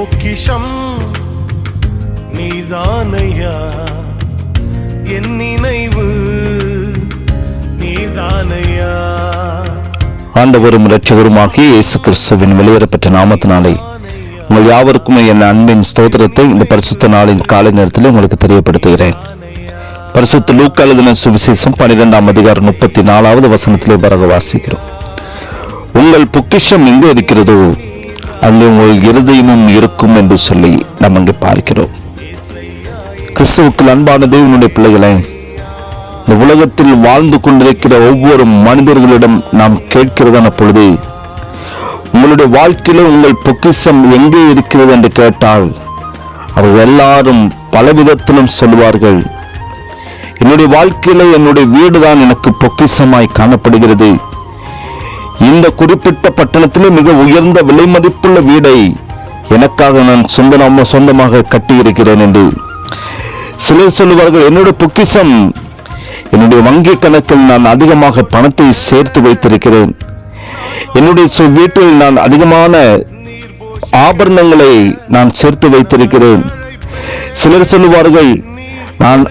பொக்கிஷம் நீதானையா? என் நினைவு நீதானையா? ஆண்டவரும் இரட்சகருமாகிய இயேசு கிறிஸ்துவின் வெளியேறப்பட்ட நாமத்தினாலே உங்கள் யாவருக்கும் என் அன்பின் ஸ்தோத்திரத்தை இந்த பரிசுத்த நாளின் காலை நேரத்தில் உங்களுக்கு தெரியப்படுத்துகிறேன். பரிசுத்த லூக்கா எழுதின சுவிசேஷம் பன்னிரெண்டாம் அதிகாரம் முப்பத்தி நாலாவது வசனத்திலே பிறகு வாசிக்கிறோம். உங்கள் பொக்கிஷம் எங்கே இருக்கிறதோ அங்கே உங்கள் இருதயமும் இருக்கும் என்று சொல்லி நாம் அங்கே பார்க்கிறோம். கிறிஸ்துவுக்குள் அன்பான தேவனுடைய பிள்ளைகளை இந்த உலகத்தில் வாழ்ந்து கொண்டிருக்கிற ஒவ்வொரு மனிதர்களிடம் நாம் கேட்கிறதான பொழுது உங்களுடைய வாழ்க்கையில உங்கள் பொக்கிஷம் எங்கே இருக்கிறது என்று கேட்டால் அவர்கள் எல்லாரும் பலவிதத்திலும் சொல்வார்கள் என்னுடைய வாழ்க்கையில என்னுடைய வீடுதான் எனக்கு பொக்கிஷமாய் காணப்படுகிறது. இந்த குறிப்பிட்ட பட்டணத்திலே மிக உயர்ந்த விலை மதிப்புள்ள வீடை எனக்காக நான் சொந்தமாக சொந்தமாக கட்டியிருக்கிறேன் என்று சிலர் சொல்லுவார்கள் என்னுடைய பொக்கிஷம் என்னுடைய வங்கி கணக்கில் நான் அதிகமாக பணத்தை சேர்த்து வைத்திருக்கிறேன். என்னுடைய வீட்டில் நான் அதிகமான ஆபரணங்களை நான் சேர்த்து வைத்திருக்கிறேன். சிலர் சொல்லுவார்கள் நான்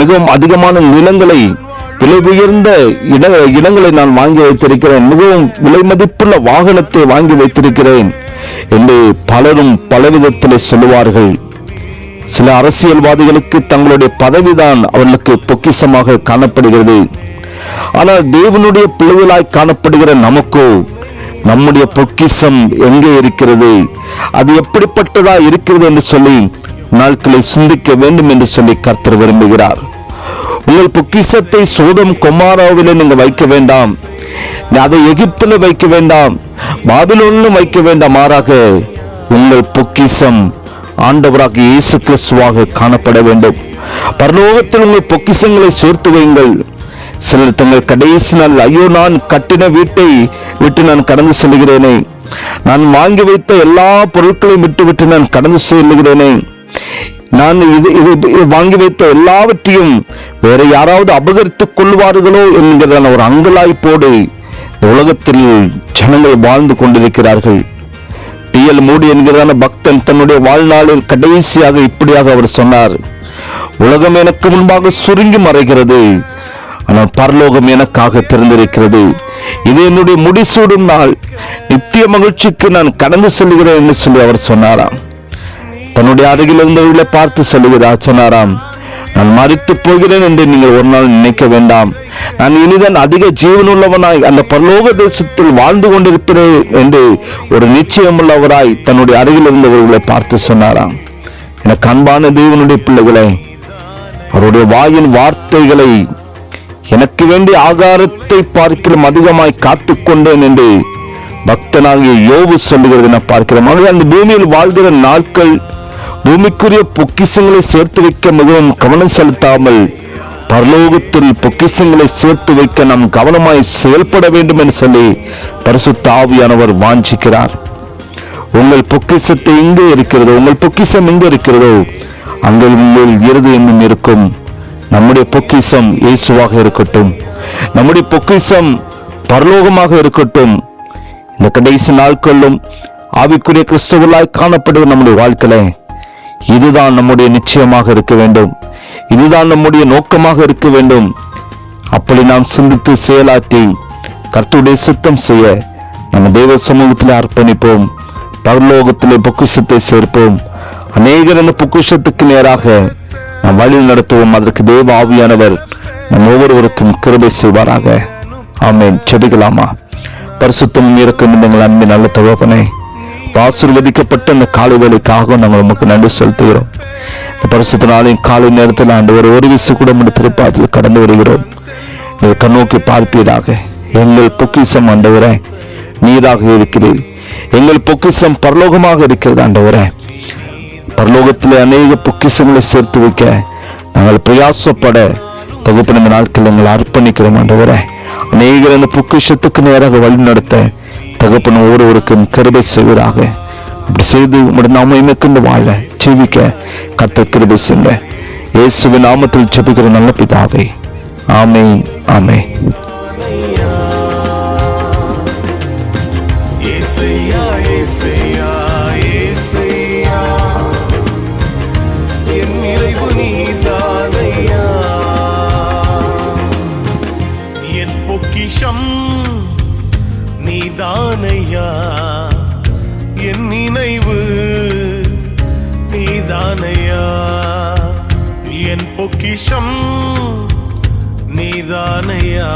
மிகவும் அதிகமான நிலங்களை விலை உயர்ந்த இட இடங்களை நான் வாங்கி வைத்திருக்கிறேன். மிகவும் விலை மதிப்புள்ள வாகனத்தை வாங்கி வைத்திருக்கிறேன் என்று பலரும் பலவிதத்தில் சொல்லுவார்கள். சில அரசியல்வாதிகளுக்கு தங்களுடைய பதவிதான் அவர்களுக்கு பொக்கிஷமாக காணப்படுகிறது. ஆனால் தேவனுடைய பிள்ளைகளாய் காணப்படுகிற நமக்கோ நம்முடைய பொக்கிஷம் எங்கே இருக்கிறது? அது எப்படிப்பட்டதா இருக்கிறது என்று சொல்லி நாட்களை சிந்திக்க வேண்டும் என்று சொல்லி கர்த்தர் விரும்புகிறார். உங்கள் பொக்கிஷத்தை சோதம் கொமாராவிலே நீங்க வைக்க வேண்டாம். அதை எகிப்தில் வைக்க வேண்டாம். பாபிலோனிலும் வைக்க வேண்டாம் மாறாக உங்கள் பொக்கிஷம் ஆண்டவராக இயேசு கிறிஸ்துவாக காணப்பட வேண்டும். பரலோகத்தில் உங்கள் பொக்கிஷங்களை சேர்த்து வையுங்கள். சிலர் தங்கள் கடைசி நாள் ஐயோ நான் கட்டின வீட்டை விட்டு நான் கடந்து செல்கிறேனே நான் வாங்கி வைத்த எல்லா பொருட்களையும் விட்டு விட்டு நான் கடந்து செல்கிறேனே நான் இது இது வாங்கி வைத்த எல்லாவற்றையும் வேற யாராவது அபகரித்துக் கொள்வார்களோ என்கிறதான ஒரு அங்கலாய்ப்போடு இந்த உலகத்தில் ஜனங்கள் வாழ்ந்து கொண்டிருக்கிறார்கள். டிஎல் மூடி என்கிறதான பக்தன் தன்னுடைய வாழ்நாளில் கடைசியாக இப்படியாக அவர் சொன்னார். உலகம் எனக்கு முன்பாக சுருங்கி மறைகிறது. ஆனால் பரலோகம் எனக்காக திறந்திருக்கிறது. இது என்னுடைய முடிசூடும் நாள். நித்திய மகிழ்ச்சிக்கு நான் கடந்து செல்கிறேன் என்று சொல்லி அவர் சொன்னாராம். தன்னுடைய அருகில் இருந்தவர்களை பார்த்து சொல்லுகிறா சொன்னாராம் நான் மறித்து போகிறேன் என்று நீங்கள் ஒரு நாள் நினைக்க வேண்டாம். நான் இனிதான் அதிக ஜீவனுள்ளவனாய் அந்த பரலோக தேசத்தில் வாழ்ந்து கொண்டிருக்கிறேன் என்று ஒரு நிச்சயமுள்ளவராய் தன்னுடைய அருகில் இருந்தவர்களை பார்த்து சொன்னாராம். எனக்கு அன்பான தேவனுடைய பிள்ளைகளே அவருடைய வாயின் வார்த்தைகளை எனக்கு வேண்டிய ஆகாரத்தை பார்க்கிறோம் அதிகமாய் காத்துக்கொண்டேன் என்று பக்தனாகிய யோபு சொல்லுகிறது. நான் பார்க்கிறோம் ஆனால் அந்த பூமியில் வாழ்கிற நாட்கள் பூமிக்குரிய பொக்கிஷங்களை சேர்த்து வைக்க மிகவும் கவனம் செலுத்தாமல் பரலோகத்தில் பொக்கிஷங்களை சேர்த்து வைக்க நாம் கவனமாய் செயல்பட வேண்டும் என்று சொல்லி பரிசுத்த ஆவியானவர் வாஞ்சிக்கிறார் உங்கள் பொக்கிஷத்தை எங்கே இருக்கிறதோ உங்கள் பொக்கிஷம் எங்கே இருக்கிறதோ அங்கே உங்கள் இருதயமும் இருக்கும் நம்முடைய பொக்கிஷம் இயேசுவாக இருக்கட்டும் நம்முடைய பொக்கிஷம் பரலோகமாக இருக்கட்டும் இந்த கடைசி நாட்களிலும் ஆவிக்குரிய கிறிஸ்தவர்களாய் காணப்படுவது நம்முடைய வாழ்க்கையில இதுதான் நம்முடைய நிச்சயமாக இருக்க வேண்டும். இதுதான் நம்முடைய நோக்கமாக இருக்க வேண்டும். அப்படி நாம் சிந்தித்து செயலாற்றி கர்த்துடைய சுத்தம் செய்ய நம்ம தெய்வ சமூகத்தில் அர்ப்பணிப்போம். பரலோகத்திலே பொக்கிஷத்தை சேர்ப்போம். அநேகர் இந்த பொக்கிஷத்துக்கு நேராக நாம் வழி நடத்துவோம். அதற்கு தேவ ஆவியானவர் நம் ஒவ்வொருவருக்கும் கிருபை செய்வாராக. ஆமேன். செடிக்கலாமா பரிசுத்தம் இருக்கும் எங்கள் அன்பின் நல்ல தகப்பனே. ஆசீர்வதிக்கப்பட்ட இந்த காலை வேலைக்காக நாங்கள் உமக்கு நன்றி செலுத்துகிறோம். இந்த பரிசுத்த நாளின் காலை நேரத்தில் ஆண்டு ஒரு ஒரு விசு கூட நம்முடைய திருப்பாத்தில் கடந்து வருகிறோம். நீங்கள் கண்ணோக்கி பார்ப்பீராக. எங்கள் பொக்கிஷம் ஆண்டவரே நீராக இருக்கிறீர். எங்கள் பொக்கிஷம் பரலோகமாக இருக்கிறது ஆண்டவரே. பரலோகத்தில் அநேக பொக்கிஷங்களை சேர்த்து வைக்க நாங்கள் பிரயாசப்பட தகுப்பின நாட்கள் எங்களை அர்ப்பணிக்கிறோம் ஆண்டவரே. அநேகர் அந்த பொக்கிஷத்துக்கு நேராக வழி நடத்த தகப்பன் ஒவ்வொருவருக்கும் கருதை செய்வதாக. அப்படி செய்து உங்களுடைய நாம இமைக்கொண்டு வாழ ஜீவிக்க கத்த கிருபை செய்யுங்க. இயேசுவின் நாமத்தில் செபிக்கிற நல்ல பிதாவை. ஆமை ஆமை என் நீதானையா? என் நினைவு நீதானையா? என் பொக்கிஷம் நீதானையா?